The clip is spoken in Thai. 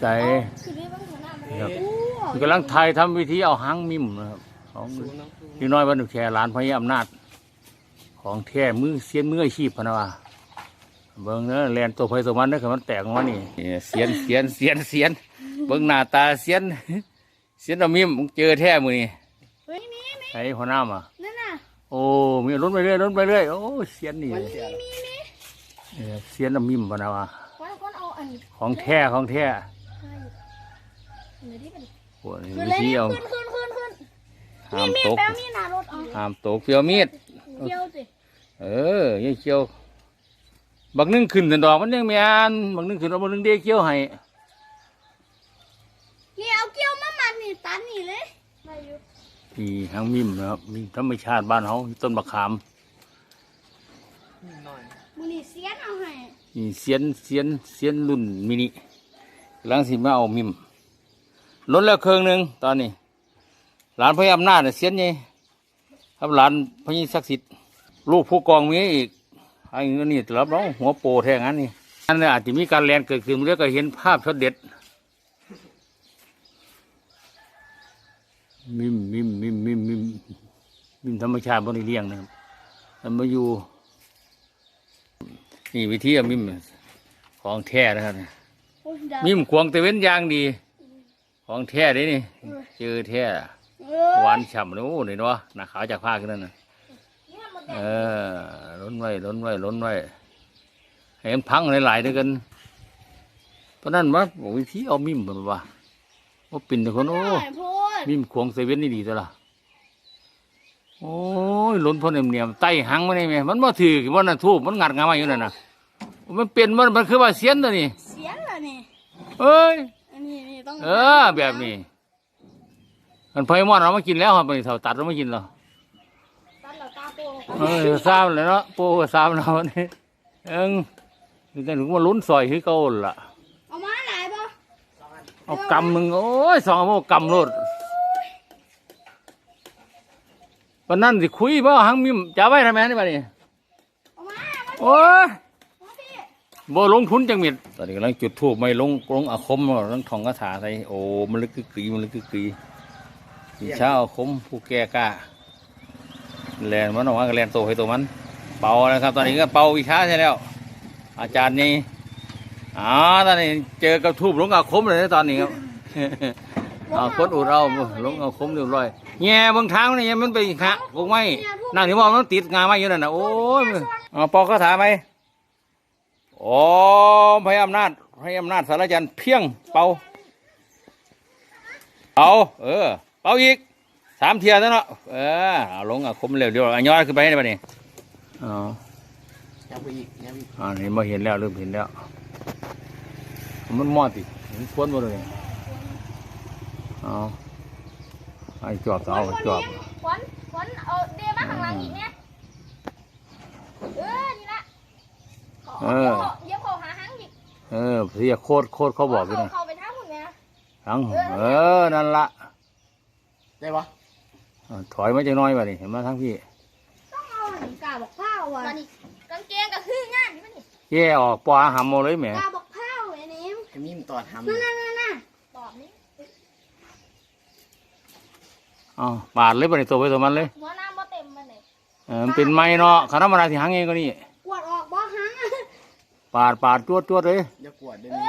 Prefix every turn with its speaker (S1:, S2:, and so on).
S1: ใจ
S2: คือได้บ้างหัวหน้ามัน
S1: ครับ
S2: โอ้
S1: กำลังไทยทำวิธีเอาหางมิมนะครับของ
S3: สูงน้ำสูง
S1: พี่น้อยวันแค่หลานพญาอำนาจ ของแท้มือเสียนมืออาชีพพะนะว่าเบิ่งเนอะแลนตัวไฟตัวมันเนอะคือมันแตกออกมานี่นี่เสียนเสียนเสียนเสียนเบิ่งหน้าตาเสียนเสียนเอามิมมึงเจอแท้มือนี่
S2: เฮ้ยมีมี
S1: ไอ้หัวหน้ามา
S2: นั่นน่ะ
S1: โอ้มีล้นไปเรื่อยล้นไปเรื่อยโอ้เสียนนี่
S3: มันเสีย
S2: มีมี
S1: เออเสียนเอามิมพะนะว่า
S2: วันก่อนเอาอัน
S1: ของแท้ของแท้
S2: ให้เดี๋ยวที่เป็น
S1: โอ้นี่
S2: ขึ้น
S1: วิ
S2: เลย
S1: ธี
S2: เนี่ย
S1: เอา
S2: ขึ้นขึ้นขึ้นขึ้น
S1: ห้า
S2: มี
S1: ม
S2: มี
S1: ตก
S2: แปลมีหน้ารถเอา
S1: ห้ามตกเฟียวมีด
S2: เที่ยวสิ
S1: เออยังเกี่ยวบักนึงขึ้นแต่ดอกมันยังไม่อ่านบักนึงขึ้นแล้วบักนึงเดียวเกี่ยวให้
S2: นี่เอาเกี่ยวมามันนี่ตันนี่เลยมาอยู่
S1: ที่หางมิมนะครับมีธรรมชาติบ้านเขาต้นมะขาม
S3: หน่อย
S2: มือนี่เสียนเอาให้
S1: นี่เสียนเสียนเสียนรุ่นมินิกำลังสิมาเอามิม ล้นแล้วเครื่องหนึ่งตอนนี้ หลานพญาอำนาจน่ะเสียนไงครับหลานพญาศักดิ์สิทธิ์ลูกผู้กองมีอีกไอ้เงี้ยนี่รับน้องหัวโปแท่งั้นนี่นั่นน่ะอาจจะมีการแลนเกิดขึ้นเรื่อก็เห็นภาพช็อตเด็ดมิมมิมมิมมิมมิมมิมธรรมชาติบริเลี้ยงนะครับแล้วมาอยู่นี่วิธีเอามิมของแท้นะครับ
S2: โอ้ยเดี๋ยว
S1: มิมควงตะเว้นอย่างดี ของแท้เด้นี่เจอแท้
S2: เออ
S1: หวานฉ่ำเลยโอ้นี่เนาะหน้าขาวจากผ้าขึ้นนั่นนะ
S2: เนี่ยมัน
S1: เออล้นไว้ล้นไว้ล้นไว้ให้มันพังหลายๆด้วยกันเพราะนั้นว่าวิธีเอามิมมันว่าว่าปิ่นแต่คนโอ้
S2: ได้พูด
S1: มิมขวงเซเว่นนี่ดีตัวละโอ้ยหล้นพ่นเนียมๆไต่หังมานี่แม่มันมาถือมันน่ะทูบมันงัดงามาอยู่นั่นน่ะมันเป็นมันมันคือว่าเสียนตัวนี้
S2: เสียนเหรอนี่
S1: เอ้ย
S2: อั นนี้นี่ต้อง
S1: เออ แบบนี้มันไฟมอดเรามากินแล้วครับมันเท่าตัดเราไม่กินหรอก
S2: ตัดเหล่าตาโต
S1: เออทราบเลยเนาะปูก็ทราบแล้วนี่เอิงนี่แต่ถึงว่าลุ้นซอยคือเก่าหั่นล่ะ
S2: เอามาหลายป่ะ
S1: เอากำหนึ่งโอ้ยสองเอากำโลดวันนั้นสิคุยบ่หังมิมจะเอาไว้ทำไมนี่บ้านี่
S2: เอามามา
S1: โอ้ย
S2: มาพี่
S1: บ่ลงทุนจังมิดตอนนี้กำลังจุดธูปไม่ลงลงอาคมกำลังท่องคาถาใส่โอ้มันลึกกึกกรีมันลึกกึกกรีมีเช้าอาคมผู้แก่กล้าแลนมันออกมาก็แลนโตให้ตัวมัน เป่านะครับ ตอนนี้ก็เป่าวิชาใช่แล้ว อาจารย์นี่อ๋อตอนนี้เจอกับทูบลงอาคมเลยนะตอนนี้ครับเอาคนอุดเอาลงอาคมเรียบร้อยแง่บางทางนี่มันไปหะพวกไม้นั่งที่มองมันติดงาไม้อยู่นั่นนะโอ้ยเอาปอกคาถาไหม โอ้พระอำนาจพระอำนาจสารจันทร์เพียงเป่าเป่าเออ เป่าอีกสามเทียแล้วเนาะเออเอาลงอะคมเร็วเดี๋ยวอันย้อนขึ้นไปได้ปะนี่อ๋อ
S3: ยับไปอีกยับอีก
S1: อ่านี่มาเห็นแล้วเริ่มเห็นแล้ว มันมอดติมันควนหมดเลยเอาไอ้จอบเอาจอบ
S2: ขวัญขวัญเอาเดมาข้างหลังอีกเนี่ยเออนี่ละ
S1: เออ
S2: เดี๋ยวเขาหาหางอีก
S1: เออเสียโคตรโคตรเขาบอกเลยนะ
S2: เขาไปทางคุณเนี่ย
S1: ทั้งเออนั่นละ
S3: ได้ปะ
S1: อ่าถอยมาจะน้อยป่ะนี่เห็นไหมาทั้งพี่
S2: ต้องเอาหนึ่งกาบอกข้าวอะนี่กางเกงกับคืองานนี่มันนี่
S1: แย่ออกปลาหำหมดเลยแหม
S2: กาบอกข้าวไอ้นี่
S3: ไอ้มิมตอดทำ
S2: นั่นนั่นนั่นนั่นตอบนี่
S1: อ๋อปาดเลยป่ะนี่ตัวไปตัวมันเลย
S2: หัวน้ำบ่เต็มมันเลย
S1: เออมันเป็นไม้เนาะคณะมราที่หังเองก็นี่
S2: กวดออกบ่หัง
S1: ปาดปาดตัวตัวเลย
S3: อย่ากวดเดี๋ยวนี้